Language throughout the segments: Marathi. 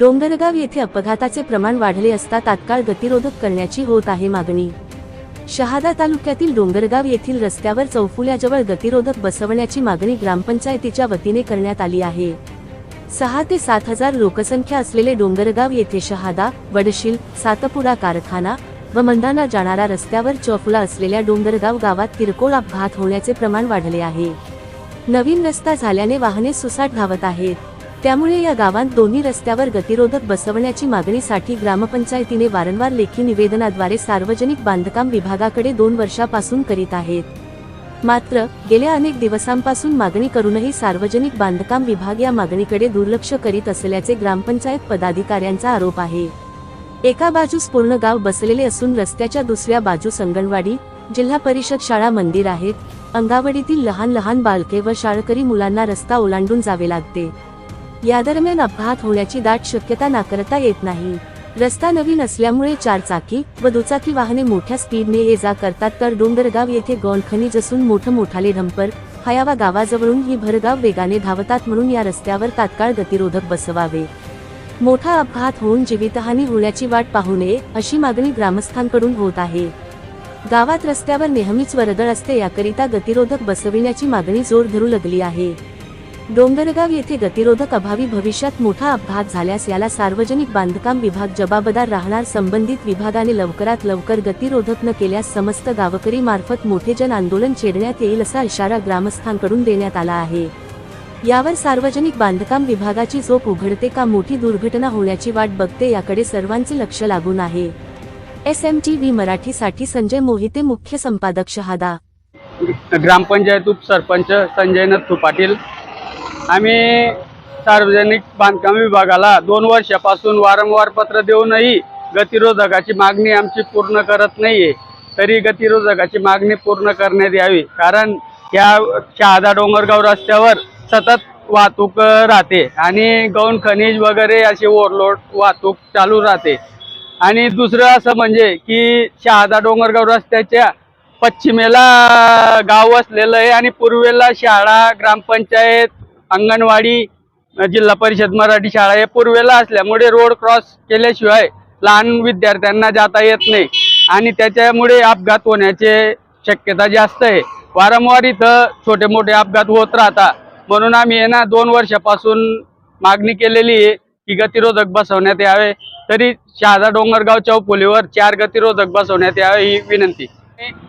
डोंगरगाव येथे अपघाताचे प्रमाण वाढले असता तात्काळ गतिरोधक करण्याची होत आहे मागणी. शहादा तालुक्यातील डोंगरगाव येथील रस्त्यावर चौफुल्याजवळ गतिरोधक बसवण्याची मागणी ग्रामपंचायतीच्या वतीने करण्यात आली आहे. सहा ते सात हजार लोकसंख्या असलेले डोंगरगाव येथे शहादा वडशील सातपुडा कारखाना व मंदाना जाणारा रस्त्यावर चौफुला असलेल्या डोंगरगाव गावात किरकोळ अपघात होण्याचे प्रमाण वाढले आहे. नवीन रस्ता झाल्याने वाहने सुसाट धावत आहेत. त्यामुळे या गावात दोन्ही रस्त्यावर गतिरोधक बसवण्याची मागणीसाठी ग्रामपंचायतीने वारंवार लेखी निवेदनाद्वारे सार्वजनिक बांधकाम विभागाकडे दोन वर्षापासून करीत आहेत. मात्र गेल्या अनेक दिवसांपासून मागणी करूनही सार्वजनिक बांधकाम विभाग या मागणीकडे दुर्लक्ष करीत असल्याचे ग्रामपंचायत पदाधिकाऱ्यांचा आरोप आहे. एका बाजूस पूर्ण गाव बसलेले असून रस्त्याच्या दुसऱ्या बाजूस अंगणवाडी जिल्हा परिषद शाळा मंदिर आहेत. अंगावडीतील लहान लहान बालके व शाळकरी मुलांना रस्ता ओलांडून जावे लागते. या दरम्यान अपघात होण्याची दाट शक्यता नाकारता येत नाही. रस्ता नवीन असल्यामुळे चारचाकी व दुचाकी वाहने मोठ्या स्पीडने ये जा करतात तर डोंगरगाव येथे गौण असून मोठं मोठाले ढंपर हयावा गावाजवळून ही भरगाव वेगाने धावतात म्हणून या रस्त्यावर तात्काळ गतिरोधक बसवावे. मोठा अपघात होऊन जीवितहानी होण्याची वाट पाहू नये अशी मागणी ग्रामस्थांकडून होत आहे. गावात रस्त्यावर नेहमीच वर्दळ असते याकरिता गतिरोधक बसविण्याची मागणी जोर धरू लागली आहे. डोंगरगाव येथे गतिरोधक अभावी भविष्यात मोठा अपघात झाल्यास याला सार्वजनिक बांधकाम विभाग जबाबदार राहणार संबंधित विभागाने लवकरात लवकर गतिरोधक न केल्यास समस्त गावकरी मार्फत मोठे जन आंदोलन छेडण्यात येईल असा इशारा ग्रामस्थांकडून देण्यात आला आहे. यावर सार्वजनिक बांधकाम विभागाची झोप उघडते का मोठी दुर्घटना होण्याची वाट बघते याकडे सर्वांचे लक्ष लागून आहे. एस एम टी व्ही मराठीसाठी संजय मोहिते मुख्य संपादक शहादा. ग्रामपंचायत उपसरपंच संजय नथू पाटील आम्ही सार्वजनिक बांधकाम विभागाला दोन वर्षापासून वारंवार पत्र देऊनही गतिरोधकाची मागणी आमची पूर्ण करत नाहीये. तरी गतिरोधकाची मागणी पूर्ण करण्यात यावी. कारण या शहादा डोंगरगाव रस्त्यावर सतत वाहतूक राहते. आणि गौण खनिज वगैरे अशी ओव्हरलोड वाहतूक चालू राहते. आणि दुसरं असं म्हणजे की शहादा डोंगरगाव रस्त्याच्या पश्चिमेला गाव वसलेलं आहे आणि पूर्वेला शाळा ग्रामपंचायत अंगणवाडी जिल्हा परिषद मराठी शाळा हे पूर्वेला असल्यामुळे रोड क्रॉस केल्याशिवाय लहान विद्यार्थ्यांना जाता येत नाही. आणि त्याच्यामुळे अपघात होण्याचे शक्यता जास्त आहे. वारंवार इथं छोटे मोठे अपघात होत राहतात. म्हणून आम्ही आहे ना दोन वर्षापासून मागणी केलेली आहे की गतिरोधक बसवण्यात यावे. तरी शहादा डोंगरगाव चौपोलीवर चार गतिरोधक बसवण्यात यावे ही विनंती.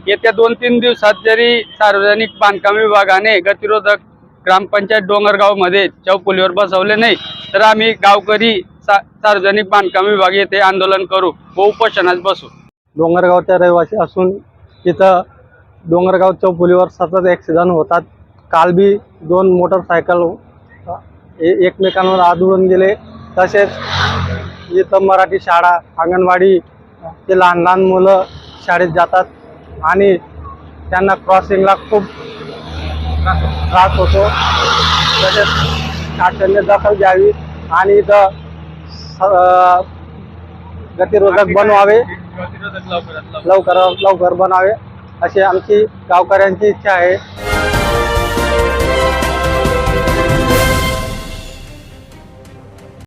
येत्या दोन तीन दिवसात जरी सार्वजनिक बांधकाम विभागाने गतिरोधक ग्रामपंचायत डोंगरगावमध्ये चौपुलीवर बसवले नाही तर आम्ही गावकरी सा- सार्वजनिक बांधकाम विभाग येथे आंदोलन करू व उपोषणास बसू. डोंगरगावच्या रहिवासी असून तिथं डोंगरगाव चौपुलीवर सतत ॲक्सिडंट होतात. काल बी दोन मोटरसायकल एकमेकांवर आदळून गेले. तसेच इथं मराठी शाळा अंगणवाडी ते लहान लहान मुलं शाळेत जातात. आणि त्यांना क्रॉसिंगला खूप त्रास होतो. तसेच शासनाने दखल घ्यावी आणि इथं गतिरोधक बनवावे. लवकर. लवकर बनावे अशी आमची गावकऱ्यांची इच्छा आहे.